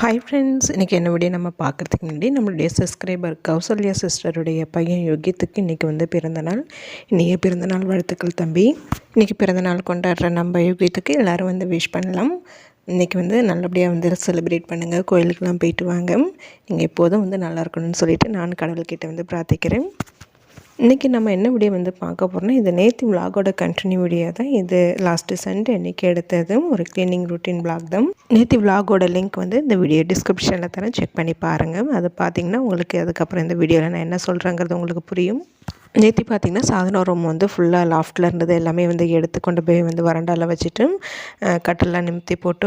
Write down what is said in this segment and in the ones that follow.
Hi friends இன்றைக்கி என்ன video நம்ம பார்க்குறதுக்கு முன்னாடி நம்மளுடைய சப்ஸ்கிரைபர் கௌசல்யா சிஸ்டருடைய பையன் யோகித்துக்கு இன்றைக்கி வந்து பிறந்தநாள் இன்றைய பிறந்தநாள் வாழ்த்துக்கள் தம்பி. இன்றைக்கி பிறந்தநாள் கொண்டாடுற நம்ம யோகித்துக்கு எல்லோரும் வந்து விஷ் பண்ணலாம். இன்றைக்கி வந்து நல்லபடியாக வந்து செலிப்ரேட் பண்ணுங்கள் கோயிலுக்கெலாம் போயிட்டு வாங்க. நீங்கள் எப்போதும் வந்து நல்லா இருக்கணும்னு சொல்லிவிட்டு நான் கடவுள்கிட்ட வந்து பிரார்த்திக்கிறேன். இன்றைக்கி நம்ம என்ன வீடியோ வந்து பார்க்க போகிறோம்னா இது நேற்று விலாகோட கண்டினியூ வீடியோ தான். இது லாஸ்ட்டு சண்டே அன்றைக்கி எடுத்ததும் ஒரு க்ளீனிங் ரூட்டீன் விலாக் தான். நேற்று விலாகோட லிங்க் வந்து இந்த வீடியோ டிஸ்கிரிப்ஷனில் தரேன் செக் பண்ணி பாருங்கள் அது பார்த்திங்கன்னா உங்களுக்கு அதுக்கப்புறம் இந்த வீடியோவில் நான் என்ன சொல்கிறேங்கிறது உங்களுக்கு புரியும். நேற்று பார்த்திங்கன்னா சாதன ரூம் வந்து ஃபுல்லாக லாஃப்டில் இருந்தது. எல்லாமே வந்து எடுத்து கொண்டு போய் வந்து வறண்டாவில் வச்சுட்டு கட்டெல்லாம் நிமித்தி போட்டு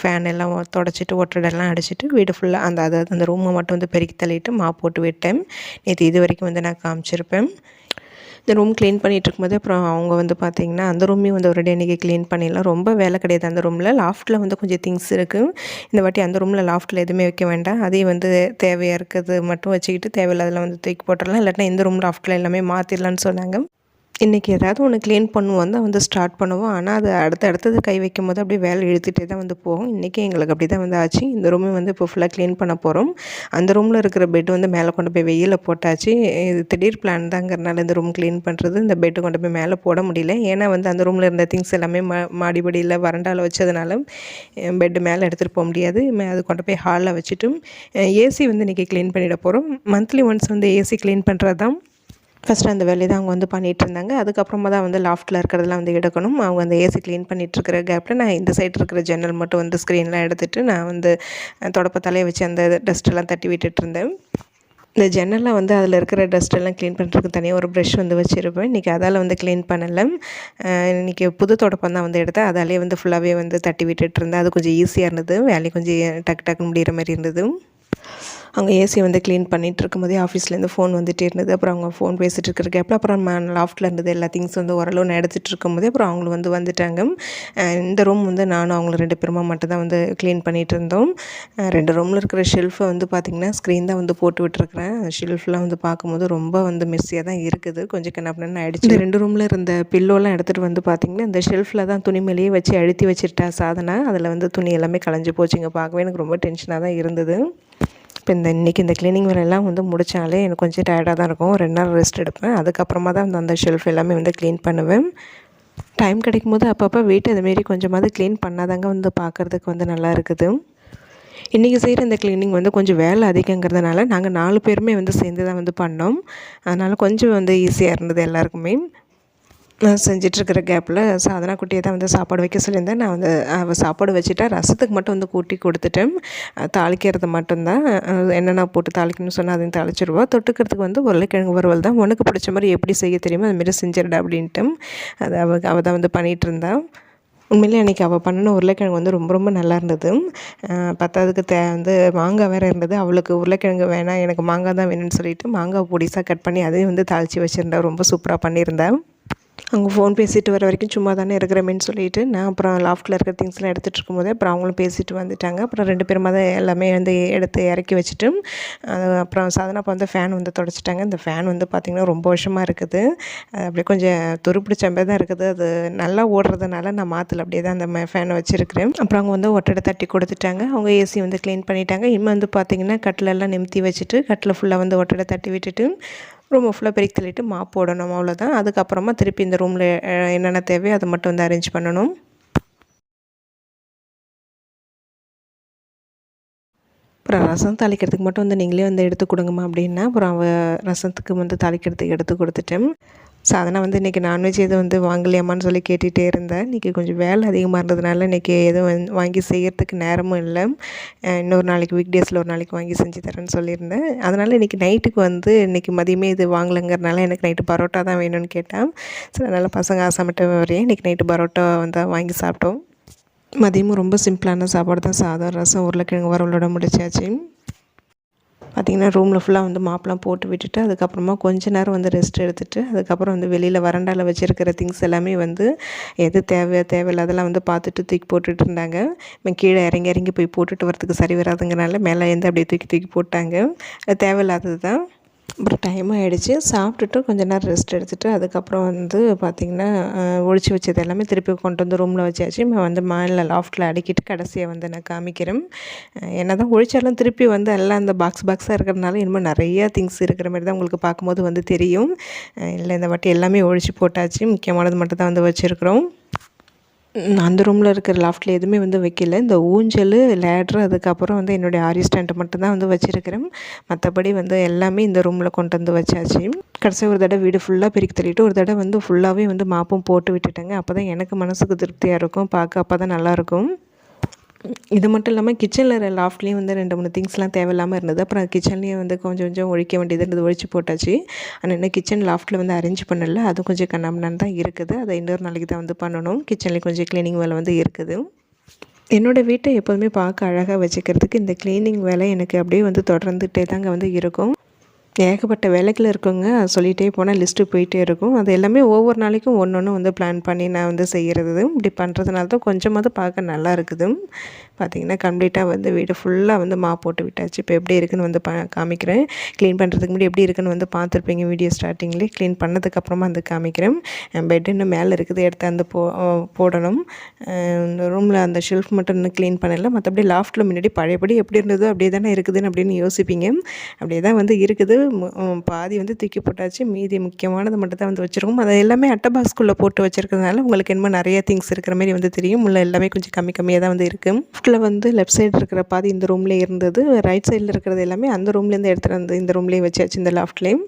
ஃபேன் எல்லாம் தொடச்சிட்டு ஒட்டடெல்லாம் அடிச்சுட்டு வீடு ஃபுல்லாக அந்த அதாவது அந்த ரூமை மட்டும் வந்து பெருக்கி தள்ளிட்டு மா போட்டு விட்டேன். நேற்று இது வரைக்கும் வந்து நான் காமிச்சிருப்பேன். இந்த ரூம் க்ளீன் பண்ணிகிட்டு இருக்கும்போது அப்புறம் அவங்க வந்து பார்த்திங்கன்னா அந்த ரூமையும் வந்து ஒரு அன்றைக்கி க்ளீன் பண்ணிடலாம். ரொம்ப வேலை கிடையாது அந்த ரூமில் லாஃப்ட்டில் வந்து கொஞ்சம் திங்ஸ் இருக்குது இந்த வாட்டி அந்த ரூமில் லாஃப்ட்டில் எதுவுமே வைக்க வேண்டாம். அதையும் வந்து தேவையாக இருக்கிறது மட்டும் வச்சுக்கிட்டு தேவையில்லாதெல்லாம் வந்து தூக்கி போட்டுடலாம். இல்லாட்டினா இந்த ரூம் லாஃப்ட்டில் எல்லாமே மாற்றிடலான்னு சொன்னாங்க. இன்றைக்கி ஏதாவது ஒன்று க்ளீன் பண்ணுவோம் தான் வந்து ஸ்டார்ட் பண்ணுவோம். ஆனால் அது அடுத்த அடுத்தது கை வைக்கும் போது அப்படியே வேலை இழுத்துகிட்டே தான் வந்து போகும். இன்றைக்கி எங்களுக்கு அப்படி தான் வந்து ஆச்சு. இந்த ரூமை வந்து இப்போ ஃபுல்லாக க்ளீன் பண்ண போகிறோம் அந்த ரூமில் இருக்கிற பெட் வந்து மேலே கொண்டு போய் வெயிலில் போட்டாச்சு. இது திடீர் பிளான் தாங்கிறனால இந்த ரூம் க்ளீன் பண்ணுறது இந்த பெட்டு கொண்டு போய் மேலே போட முடியல. ஏன்னா வந்து அந்த ரூமில் இருந்த திங்ஸ் எல்லாமே மா மாடிபடியில் வறண்டாவில் வச்சதுனால பெட்டு மேலே எடுத்துகிட்டு போக முடியாது. அது கொண்டு போய் ஹாலில் வச்சுட்டும். ஏசி வந்து இன்றைக்கி க்ளீன் பண்ணிட போகிறோம் மந்த்லி ஒன்ஸ் வந்து ஏசி க்ளீன் பண்ணுறது தான் ஃபஸ்ட்டு அந்த வேலையை தான் அவங்க வந்து பண்ணிகிட்டு இருந்தாங்க அதுக்கப்புறமா தான் வந்து லாஃப்ட்டில் இருக்கிறதெல்லாம் வந்து எடுக்கணும். அவங்க அந்த ஏசி க்ளீன் பண்ணிகிட்ருக்கிற கேப்பில் நான் இந்த சைடு இருக்கிற ஜன்னல் மட்டும் வந்து ஸ்க்ரீன்லாம் எடுத்துகிட்டு நான் வந்து தொடப்பத்தாலே வச்சு அந்த டஸ்ட்டெல்லாம் தட்டி விட்டுட்டு இருந்தேன் இந்த ஜன்னலில் வந்து அதில் இருக்கிற டஸ்ட்டெல்லாம் க்ளீன் பண்ணுறதுக்கு தனியாக ஒரு ப்ரெஷ் வந்து வச்சுருப்பேன். இன்றைக்கி அதால் வந்து க்ளீன் பண்ணலை. இன்றைக்கி புது தொடப்பம் தான் வந்து எடுத்தேன். அதாலே வந்து ஃபுல்லாகவே வந்து தட்டி விட்டுட்டு இருந்தேன் அது கொஞ்சம் ஈஸியாக இருந்தது. வேலையை கொஞ்சம் டக்கு டக்குன்னு முடிகிற மாதிரி இருந்தது. அங்கே ஏசி வந்து க்ளீன் பண்ணிகிட்டு இருக்கும்போதே ஆஃபீஸ்லேருந்து ஃபோன் வந்துகிட்டே இருந்தது. அப்புறம் அவங்க ஃபோன் பேசிகிட்டு இருக்கிற கேப்பில் அப்புறம் லாஃப்ட்டில் இருந்தது எல்லா திங்ஸ் வந்து ஓரளவு நான் எடுத்துகிட்டு இருக்கும்போதே அப்புறம் அவங்களும் வந்து வந்துட்டாங்க. இந்த ரூம் வந்து நானும் அவங்கள ரெண்டு பேருமா மட்டும் தான் வந்து க்ளீன் பண்ணிகிட்டு இருந்தோம் ரெண்டு ரூமில் இருக்கிற ஷெல்ஃபை வந்து பார்த்திங்கன்னா ஸ்க்ரீன் தான் வந்து போட்டு விட்டுருக்குறேன். ஷெல்ஃப்லாம் வந்து பார்க்கும்போது ரொம்ப வந்து மிஸ்ஸியாக தான் இருக்குது. கொஞ்சம் கண்ணப்பண்ணு ஆகிடுச்சு ரெண்டு ரூமில் இருந்த பில்லோலாம் எடுத்துகிட்டு வந்து பார்த்திங்கன்னா இந்த ஷெல்ஃபில் தான் துணி மேலேயே வச்சு அழுத்தி வச்சுட்டா சாதனை. அதில் வந்து துணி எல்லாமே களைஞ்சு போச்சுங்க. பார்க்கவே எனக்கு ரொம்ப டென்ஷனாக தான் இருந்தது. இப்போ இந்த இன்றைக்கி இந்த க்ளீனிங் வேலையெல்லாம் வந்து முடித்தாலே எனக்கு கொஞ்சம் டயர்டாக தான் இருக்கும். ரெண்டு நாள் ரெஸ்ட் எடுப்பேன். அதுக்கப்புறமா தான் அந்த அந்த ஷெல்ஃப் எல்லாமே வந்து க்ளீன் பண்ணுவேன். டைம் கிடைக்கும் போது அப்பப்போ வீட்டை அதுமாரி கொஞ்சமாவது க்ளீன் பண்ணாதாங்க வந்து பார்க்குறதுக்கு வந்து நல்லா இருக்குது. இன்றைக்கி செய்கிற இந்த க்ளீனிங் வந்து கொஞ்சம் வேலை அதிகங்கிறதுனால நாங்கள் நாலு பேருமே வந்து சேர்ந்து தான் வந்து பண்ணோம். அதனால் கொஞ்சம் வந்து ஈஸியாக இருந்தது எல்லாருக்குமே. செஞ்சிட்ருக்கிற கேப்பில் சாதனா குட்டியை தான் வந்து சாப்பாடு வைக்க சொல்லியிருந்தேன். நான் வந்து அவள் சாப்பாடு வச்சுட்டா ரசத்துக்கு மட்டும் வந்து கூட்டி கொடுத்துட்டேன். தாளிக்கிறது மட்டும்தான். என்னென்ன போட்டு தாளிக்கணும்னு சொன்னால் அதையும் தாளிச்சிடுவா தொட்டுக்கிறதுக்கு வந்து உருளைக்கிழங்கு வறுவல் தான். உனக்கு பிடிச்ச மாதிரி எப்படி செய்ய தெரியுமோ அதுமாரி செஞ்சிடா அப்படின்ட்டு. அது அவள் அவள் தான் வந்து பண்ணிகிட்டு இருந்தான் உண்மையிலே அன்றைக்கி அவள் பண்ணின உருளைக்கிழங்கு வந்து ரொம்ப ரொம்ப நல்லா இருந்தது. பத்தாவதுக்கு தே வந்து மாங்காய் வேறு இருந்தது. அவளுக்கு உருளைக்கிழங்கு வேணாம் எனக்கு மாங்காய் தான் வேணும்னு சொல்லிட்டு மாங்காய் பொடிசாக கட் பண்ணி அதையும் வந்து தாளித்து வச்சுருந்தா. ரொம்ப சூப்பராக பண்ணியிருந்தேன் அவங்க ஃபோன் பேசிட்டு வர வரைக்கும் சும்மா தானே இருக்கிறமேன்னு சொல்லிட்டு நான் அப்புறம் லாஃப்ட்டில் இருக்கிற திங்ஸ்லாம் எடுத்துகிட்டு இருக்கும்போது அப்புறம் அவங்களும் பேசிட்டு வந்துட்டாங்க. அப்புறம் ரெண்டு பேருமா தான் எல்லாமே வந்து எடுத்து இறக்கி வச்சுட்டு அப்புறம் சாதனா வந்து ஃபேன் வந்து தொடச்சிட்டாங்க. இந்த ஃபேன் வந்து பார்த்திங்கன்னா ரொம்ப வருஷமாக இருக்குது. அப்படியே கொஞ்சம் துருப்பிடிச்ச மாதிரி தான் இருக்குது. அது நல்லா ஓடுறதுனால நான் மாற்றல அப்படியே தான் அந்த ஃபேனை வச்சுருக்கிறேன். அப்புறம் அவங்க வந்து ஒட்டடை தட்டி கொடுத்துட்டாங்க. அவங்க ஏசி வந்து க்ளீன் பண்ணிட்டாங்க. இனிமேல் வந்து பார்த்திங்கன்னா கட்டிலெல்லாம் நிமித்தி வச்சுட்டு கட்டில் ஃபுல்லாக வந்து ஒட்டடை தட்டி விட்டுட்டு ரூமை ஃபுல்லாக பெருக்கி தள்ளிட்டு மாப் போடணும் அவ்வளோதான் அதுக்கப்புறமா திருப்பி இந்த ரூமில் என்னென்ன தேவையோ அதை மட்டும் வந்து அரேஞ்ச் பண்ணணும். அப்புறம் ரசம் தாளிக்கிறதுக்கு மட்டும் வந்து நீங்களே வந்து எடுத்து கொடுங்கம்மா அப்படின்னா அப்புறம் அவள் ரசத்துக்கு வந்து தாளிக்கிறதுக்கு எடுத்து கொடுத்துட்டேன். ஸோ அதனால் வந்து இன்றைக்கி நான்வெஜ் எதுவும் வந்து வாங்கலையாமான்னு சொல்லி கேட்டுகிட்டே இருந்தேன். இன்றைக்கி கொஞ்சம் வேலை அதிகமாக இருந்ததுனால இன்றைக்கி எதுவும் வாங்கி செய்கிறதுக்கு நேரமும் இல்லை. இன்னொரு நாளைக்கு வீக் டேஸில் ஒரு நாளைக்கு வாங்கி செஞ்சு தரேன்னு சொல்லியிருந்தேன். அதனால் இன்றைக்கி நைட்டுக்கு வந்து இன்றைக்கி மதியமே இது வாங்கலைங்கிறனால எனக்கு நைட்டு பரோட்டா தான் வேணும்னு கேட்டேன். ஸோ அதனால் பசங்க ஆசைப்பட்ட வரையும் இன்றைக்கி நைட்டு பரோட்டா வந்து வாங்கி சாப்பிட்டோம். மதியமும் ரொம்ப சிம்பிளான சாப்பாடு தான். சாதம் ரசம் உருளைக்கிழங்கு வரவளோட முடிச்சாச்சு. பார்த்திங்கன்னா ரூமில் ஃபுல்லாக வந்து மாப்லாம் போட்டு விட்டுட்டு அதுக்கப்புறமா கொஞ்ச நேரம் வந்து ரெஸ்ட் எடுத்துகிட்டு அதுக்கப்புறம் வந்து வெளியில் வறண்டாவில் வச்சுருக்கிற திங்ஸ் எல்லாமே வந்து எது தேவை தேவையில்லாதெல்லாம் வந்து பார்த்துட்டு தூக்கி போட்டுட்டு இருந்தாங்க. கீழே இறங்கி இறங்கி போய் போட்டுட்டு வரதுக்கு சரி வராதுங்கிறனால மேலே இருந்து அப்படியே தூக்கி தூக்கி போட்டாங்க. தேவையில்லாதது தான் அப்புறம் டைம் ஆகிடுச்சு சாப்பிட்டுட்டு கொஞ்ச நேரம் ரெஸ்ட் எடுத்துகிட்டு அதுக்கப்புறம் வந்து பார்த்திங்கன்னா ஒழிச்சு வச்சது எல்லாமே திருப்பி கொண்டு வந்து ரூமில் வச்சாச்சு. நான் வந்து மேலே லாஃப்ட்டில் அடிக்கிட்டு கடைசியாக வந்து நான் காமிக்கிறேன். என்ன தான் ஒழிச்சாலும் திருப்பி வந்து எல்லாம் அந்த பாக்ஸ் பாக்ஸாக இருக்கிறதுனால இனிமேல் நிறையா திங்ஸ் இருக்கிற மாதிரி தான் உங்களுக்கு பார்க்கும்போது வந்து தெரியும். இல்லை இந்த வாட்டி எல்லாமே ஒழிச்சு போட்டாச்சு. முக்கியமானது மட்டும் தான் வந்து வச்சுருக்குறோம். அந்த ரூமில் இருக்கிற லாஃப்ட்டில் எதுவுமே வந்து வைக்கல. இந்த ஊஞ்சல் லேட்ரு அதுக்கப்புறம் வந்து என்னுடைய ஆரி ஸ்டாண்டு மட்டும்தான் வந்து வச்சுருக்கிறேன். மற்றபடி வந்து எல்லாமே இந்த ரூமில் கொண்டு வந்து வச்சாச்சு. கடைசி ஒரு தடவை வீடு ஃபுல்லாக பெருக்கி தள்ளிட்டு ஒரு தடவை வந்து ஃபுல்லாகவே வந்து மாப்பும் போட்டு விட்டுட்டேங்க. அப்போ தான் எனக்கு மனசுக்கு திருப்தியாக இருக்கும். பார்க்க அப்போ தான் நல்லாயிருக்கும் இது மட்டும் இல்லாமல் கிச்சனில் லாஃப்ட்லேயும் வந்து ரெண்டு மூணு திங்ஸ்லாம் தேவையில்லாமல் இருந்தது. அப்புறம் கிச்சன்லேயும் வந்து கொஞ்சம் கொஞ்சம் ஒழிக்க வேண்டியது இருந்தது. ஒழிச்சு போட்டாச்சு. ஆனால் இன்னும் கிச்சன் லாஃப்ட்டில் வந்து அரேஞ்ச் பண்ணல. அது கொஞ்சம் கண்ணாமண்ணான் தான் இருக்குது. அதை இன்னொரு நாளைக்கு தான் வந்து பண்ணணும். கிச்சன்லேயும் கொஞ்சம் க்ளீனிங் வேலை வந்து இருக்குது. என்னோடய வீட்டை எப்போதுமே பார்க்க அழகாக வச்சுக்கிறதுக்கு இந்த க்ளீனிங் வேலை எனக்கு அப்படியே வந்து தொடர்ந்துகிட்டே தாங்க வந்து இருக்கும். ஏகப்பட்ட வேலைகள் இருக்குங்க. சொல்லிகிட்டே போனால் லிஸ்ட்டு போயிட்டே இருக்கும். அது எல்லாமே ஒவ்வொரு நாளைக்கும் ஒன்று ஒன்று வந்து பிளான் பண்ணி நான் வந்து செய்கிறது இப்படி பண்ணுறதுனால தான் கொஞ்சமாவது பார்க்க நல்லா இருக்குது பார்த்திங்கன்னா கம்ப்ளீட்டாக வந்து வீடு ஃபுல்லாக வந்து மா போட்டு விட்டாச்சு. இப்போ எப்படி இருக்குன்னு வந்து பா காமிக்கிறேன். க்ளீன் பண்ணுறதுக்கு முன்னாடி எப்படி இருக்குன்னு வந்து பார்த்துருப்பீங்க வீடியோ ஸ்டார்டிங்லேயே க்ளீன் பண்ணதுக்கப்புறமா வந்து காமிக்கிறேன். பெட் இன்னும் மேலே இருக்குது. எடுத்து அந்த போ போடணும். இந்த ரூமில் அந்த ஷெல்ஃப் மட்டும் இன்னும் க்ளீன் பண்ணலை. மற்றபடி லாஃப்ட்டில் முன்னாடி பழையபடி எப்படி இருந்ததோ அப்படியே தானே இருக்குதுன்னு அப்படின்னு யோசிப்பீங்க. அப்படியே தான் வந்து இருக்குது. பாதி வந்து தூக்கி போட்டாச்சு. மீதி முக்கியமானது மட்டும் தான் வந்து வச்சுருக்கோம். அதை எல்லாமே அட்டை பாக்ஸ்குள்ளே போட்டு வச்சுருக்கிறதுனால உங்களுக்கு என்னமோ நிறைய திங்ஸ் இருக்கிற மாதிரி வந்து தெரியும். உள்ள எல்லாமே கொஞ்சம் கம்மி கம்மியாக தான் வந்து இருக்குது லெஃப்ட்டில் வந்து லெஃப்ட் சைடு இருக்கிற பாதி இந்த ரூம்லேயே இருந்தது. ரைட் சைடில் இருக்கிறது எல்லாமே அந்த ரூம்லேருந்து எடுத்துகிட்டு வந்து இந்த ரூம்லேயே வச்சாச்சு இந்த லாஃப்ட்லேயும்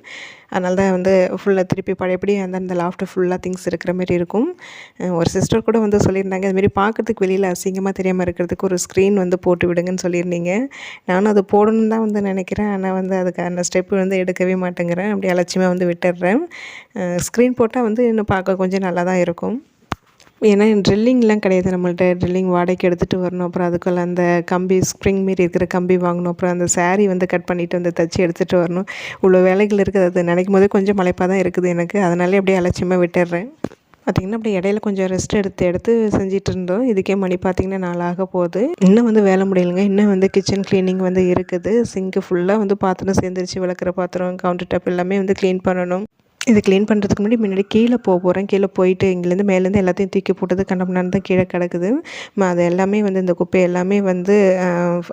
அதனால தான் வந்து ஃபுல்லாக திருப்பி பழையபடி அந்த அந்த லாஃப்ட்டு ஃபுல்லாக திங்ஸ் இருக்கிற மாதிரி இருக்கும். ஒரு சிஸ்டர் கூட வந்து சொல்லியிருந்தாங்க அதுமாரி பார்க்குறதுக்கு வெளியில் அசிங்கமாக தெரியாமல் இருக்கிறதுக்கு ஒரு ஸ்க்ரீன் வந்து போட்டு விடுங்கன்னு சொல்லியிருந்தீங்க. நானும் அது போடணுன்னு தான் வந்து நினைக்கிறேன். ஆனால் வந்து அதுக்கான ஸ்டெப்பு வந்து எடுக்கவே மாட்டேங்கிறேன். அப்படி அலட்சியமாக வந்து விட்டுடுறேன் ஸ்க்ரீன் போட்டால் வந்து இன்னும் பார்க்க கொஞ்சம் நல்லா தான் இருக்கும். ஏன்னா ட்ரில்லிங்லாம் கிடையாது. நம்மள்ட்ட ட்ரில்லிங் வாடகைக்கு எடுத்துகிட்டு வரணும். அப்புறம் அதுக்குள்ள அந்த கம்பி ஸ்ப்ரிங் மாரி இருக்கிற கம்பி வாங்கணும். அப்புறம் அந்த சாரீ வந்து கட் பண்ணிவிட்டு வந்து தச்சு எடுத்துகிட்டு வரணும். இவ்வளோ வேலைகள் இருக்குது. அது நினைக்கும் போதே கொஞ்சம் மலைப்பாக தான் இருக்குது எனக்கு. அதனாலே அப்படியே அலட்சியமாக விட்டுடுறேன் பார்த்திங்கன்னா அப்படி இடையில கொஞ்சம் ரெஸ்ட் எடுத்து எடுத்து செஞ்சிட்டு இருந்தோம். இதுக்கே மணி பார்த்திங்கன்னா நாளாக போகுது. இன்னும் வந்து வேலை முடியலைங்க. இன்னும் வந்து கிச்சன் க்ளீனிங் வந்து இருக்குது. சிங்க்கு ஃபுல்லாக வந்து பாத்திரம் சேர்ந்துருச்சு. விளக்குற பாத்திரம் கவுண்டர் டாப் எல்லாமே வந்து க்ளீன் பண்ணணும். இது க்ளீன் பண்ணுறதுக்கு முன்னாடி முன்னாடி கீழே போக போகிறேன் கீழே போயிட்டு இங்கேருந்து மேலேருந்து எல்லாத்தையும் தூக்கி போட்டது கண்டம்னான்னு தான் கீழே கிடக்குது. அது எல்லாமே வந்து இந்த குப்பை எல்லாமே வந்து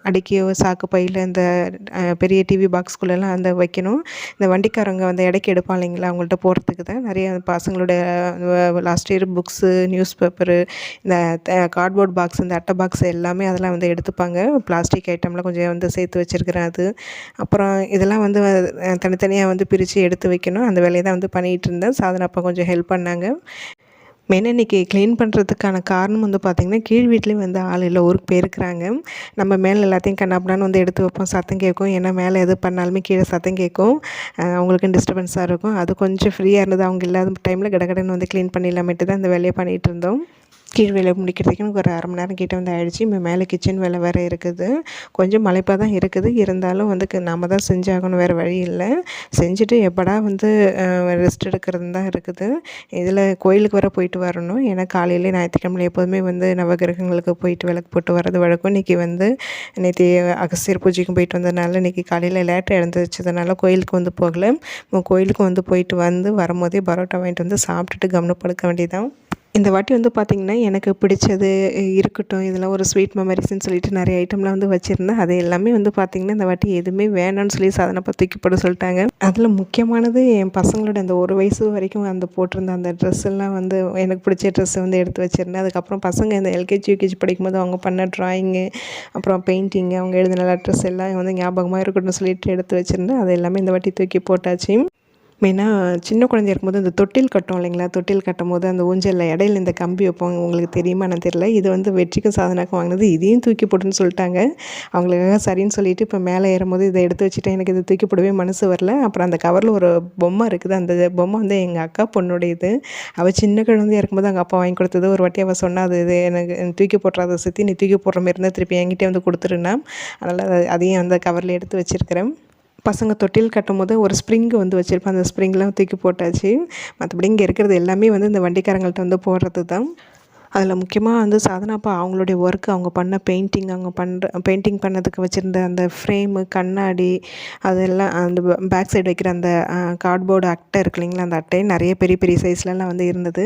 அடுக்கி சாக்கு பையில் இந்த பெரிய டிவி பாக்ஸ்குள்ளெல்லாம் அந்த வைக்கணும். இந்த வண்டிக்காரங்க வந்து இடைக்கு எடுப்பாங்க இல்லைங்களா அவங்கள்ட்ட போகிறதுக்கு தான். நிறைய பசங்களோட last year books news paper இந்த கார்ட்போர்ட் பாக்ஸ் இந்த அட்டை பாக்ஸ் எல்லாமே அதெல்லாம் வந்து எடுத்துப்பாங்க. பிளாஸ்டிக் ஐட்டம்லாம் கொஞ்சம் வந்து சேர்த்து வச்சுருக்கிறேன் அது. அப்புறம் இதெல்லாம் வந்து தனித்தனியாக வந்து பிரித்து எடுத்து வைக்கணும். அந்த வேலையை தான் வந்து பண்ணிகிட்டு இருந்தேன் சாதனை அப்பா கொஞ்சம் ஹெல்ப் பண்ணாங்க. மெயினாக இன்றைக்கி க்ளீன் பண்ணுறதுக்கான காரணம் வந்து பார்த்திங்கன்னா கீழ் வீட்லேயும் வந்து ஆள் இல்லை ஊருக்கு போயிருக்கிறாங்க. நம்ம மேலே எல்லாத்தையும் கண்ணாப்பினான்னு வந்து எடுத்து வைப்போம் சத்தம் கேட்கும். ஏன்னா மேலே எது பண்ணாலுமே கீழே சத்தம் கேட்கும். அவங்களுக்கு டிஸ்டர்பன்ஸாக இருக்கும். அது கொஞ்சம் ஃப்ரீயாக இருந்தது. அவங்க இல்லாத டைமில் கடகடன்னு வந்து க்ளீன் பண்ணிடலாமேட்டு தான் இந்த வேலையை பண்ணிகிட்டு இருந்தோம். கீழ் வேலை முடிக்கிறதுக்கு எனக்கு ஒரு அரை மணி நேரம் கிட்டே வந்து ஆகிடுச்சி இப்போ மேலே கிச்சன் வேலை வேறு இருக்குது. கொஞ்சம் மலைப்பாக தான் இருக்குது. இருந்தாலும் வந்து நாம் தான் செஞ்சாகணும் வேறு வழி இல்லை. செஞ்சுட்டு எப்படா வந்து ரெஸ்ட் எடுக்கிறது தான் இருக்குது. இதில் கோயிலுக்கு வர போயிட்டு வரணும். ஏன்னா காலையிலே ஞாயிற்றுக்கிழமை எப்போதுமே வந்து நவகிரகங்களுக்கு போயிட்டு விளக்கு போட்டு வர்றது வழக்கம். இன்றைக்கி வந்து நேற்று அகசியர் பூஜைக்கும் போயிட்டு வந்ததுனால இன்றைக்கி காலையில் லேட்டாக எழுந்திரிச்சதுனால கோயிலுக்கு வந்து போகலை. கோயிலுக்கு வந்து போயிட்டு வந்து வரும்போதே பரோட்டா வாங்கிட்டு வந்து சாப்பிட்டுட்டு கவனப்படுக்க வேண்டியதான் இந்த வாட்டி வந்து பார்த்திங்கன்னா எனக்கு பிடிச்சது இருக்கட்டும் இதெல்லாம் ஒரு ஸ்வீட் மெமரிஸ்ன்னு சொல்லிட்டு நிறைய ஐட்டம்லாம் வந்து வச்சுருந்தேன். அது எல்லாமே வந்து பார்த்திங்கன்னா இந்த வாட்டி எதுவுமே வேணாம்னு சொல்லி சாதனை தூக்கி போட சொல்லிட்டாங்க. அதில் முக்கியமானது என் பசங்களோட அந்த ஒரு வயசு வரைக்கும் அந்த போட்டிருந்த அந்த ட்ரெஸ் எல்லாம் வந்து எனக்கு பிடிச்ச ட்ரெஸ்ஸை வந்து எடுத்து வச்சுருந்தேன். அதுக்கப்புறம் பசங்க இந்த எல்கேஜி யூகேஜி படிக்கும்போது அவங்க பண்ண ட்ராயிங்கு அப்புறம் பெயிண்டிங்கு அவங்க எழுதின லெட்டர்ஸ் எல்லாம் வந்து ஞாபகமாக இருக்கட்டும்னு சொல்லிட்டு எடுத்து வச்சுருந்தேன். அது எல்லாமே இந்த வாட்டி தூக்கி போட்டாச்சு. மெயினாக சின்ன குழந்தையா இருக்கும்போது இந்த தொட்டில் கட்டும் இல்லைங்களா? தொட்டில் கட்டும் போது அந்த ஊஞ்சலில் இடையில இந்த கம்பி வைப்போம் உங்களுக்கு தெரியுமா? நான் தெரியல. இது வந்து வெற்றிக்கும் சாதனாக்கும் வாங்கினது. இதையும் தூக்கி போட்டுன்னு சொல்லிட்டாங்க. அவங்களுக்காக சரின்னு சொல்லிட்டு இப்போ மேலே ஏறும்போது இதை எடுத்து வச்சுட்டேன். எனக்கு இதை தூக்கி போடவே மனசு வரல. அப்புறம் அந்த கவரில் ஒரு பொம்மை இருக்குது. அந்த பொம்மை வந்து எங்கள் அக்கா பொண்ணுடையது. அவள் சின்ன குழந்தையாக இருக்கும்போது அங்கே அப்பா வாங்கி கொடுத்தது. ஒரு வாட்டி அவள் சொன்னால் அது இது எனக்கு தூக்கி போட்டுறாத சுற்றி நீ தூக்கி போடுற மாதிரி இருந்தால் திருப்பி என்கிட்டே வந்து கொடுத்துருன்னா அதனால் அதையும் அந்த கவரில் எடுத்து வச்சுருக்கிறேன். பசங்க தொட்டில் கட்டும் போது ஒரு ஸ்ப்ரிங்கு வந்து வச்சுருப்பேன். அந்த ஸ்ப்ரிங்லாம் தூக்கி போட்டாச்சு. மற்றபடி இங்கே இருக்கிறது எல்லாமே வந்து இந்த வண்டிக்காரங்கள்ட்ட வந்து போடுறது தான் அதில் முக்கியமாக வந்து சாதனாப்பா அவங்களுடைய ஒர்க் அவங்க பண்ண பெயிண்டிங் அவங்க பண்ணுற பெயிண்டிங் பண்ணதுக்கு வச்சுருந்த அந்த ஃப்ரேமு கண்ணாடி அதெல்லாம் அந்த பேக் சைடு வைக்கிற அந்த கார்ட்போர்டு அட்டை இருக்கு இல்லைங்களா? அந்த அட்டை நிறைய பெரிய பெரிய சைஸ்லலாம் வந்து இருந்தது.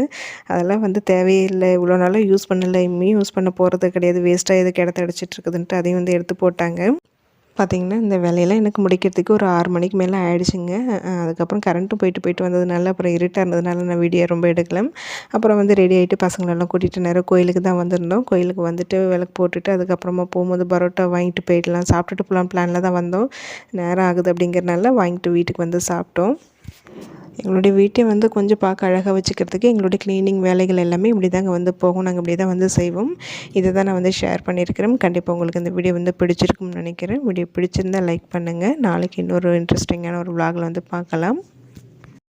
அதெல்லாம் வந்து தேவையில்லை. இவ்வளோ நாளாக யூஸ் பண்ணலை. இனிமேல் யூஸ் பண்ண போகிறது கிடையாது. வேஸ்ட்டாக எதுக்கு இடத்த அடிச்சிட்டு இருக்குதுன்ட்டு அதையும் வந்து எடுத்து போட்டாங்க. பார்த்திங்கன்னா இந்த வேலையெல்லாம் எனக்கு முடிக்கிறதுக்கு ஒரு ஆறு மணிக்கு மேலே ஆயிடுச்சுங்க. அதுக்கப்புறம் கரண்ட்டும் போயிட்டு போயிட்டு வந்ததுனால அப்புறம் இருட்டாக இருந்ததுனால நான் வீடியோ ரொம்ப எடுக்கல. அப்புறம் வந்து ரெடி ஆகிட்டு பசங்களெல்லாம் கூட்டிகிட்டு நேரம் கோயிலுக்கு தான் வந்திருந்தோம். கோயிலுக்கு வந்துட்டு விளக்கு போட்டுட்டு அதுக்கப்புறமா போகும்போது பரோட்டா வாங்கிட்டு போயிடலாம். சாப்பிட்டுட்டு போகலாம் பிளானில் தான் வந்தோம். நேரம் ஆகுது அப்படிங்கிறனால வாங்கிட்டு வீட்டுக்கு வந்து சாப்பிட்டோம். எங்களுடைய வீட்டை வந்து கொஞ்சம் பார்க்க அழகாக வச்சுக்கிறதுக்கு எங்களுடைய க்ளீனிங் வேலைகள் எல்லாமே இப்படி தாங்க வந்து போகும். நாங்கள் இப்படி தான் வந்து செய்வோம். இதை தான் நான் வந்து ஷேர் பண்ணியிருக்கிறேன். கண்டிப்பாக உங்களுக்கு இந்த வீடியோ வந்து பிடிச்சிருக்கும்னு நினைக்கிறேன். வீடியோ பிடிச்சிருந்தா லைக் பண்ணுங்கள் நாளைக்கு இன்னொரு இன்ட்ரெஸ்டிங்கான ஒரு விளாகில் வந்து பார்க்கலாம்.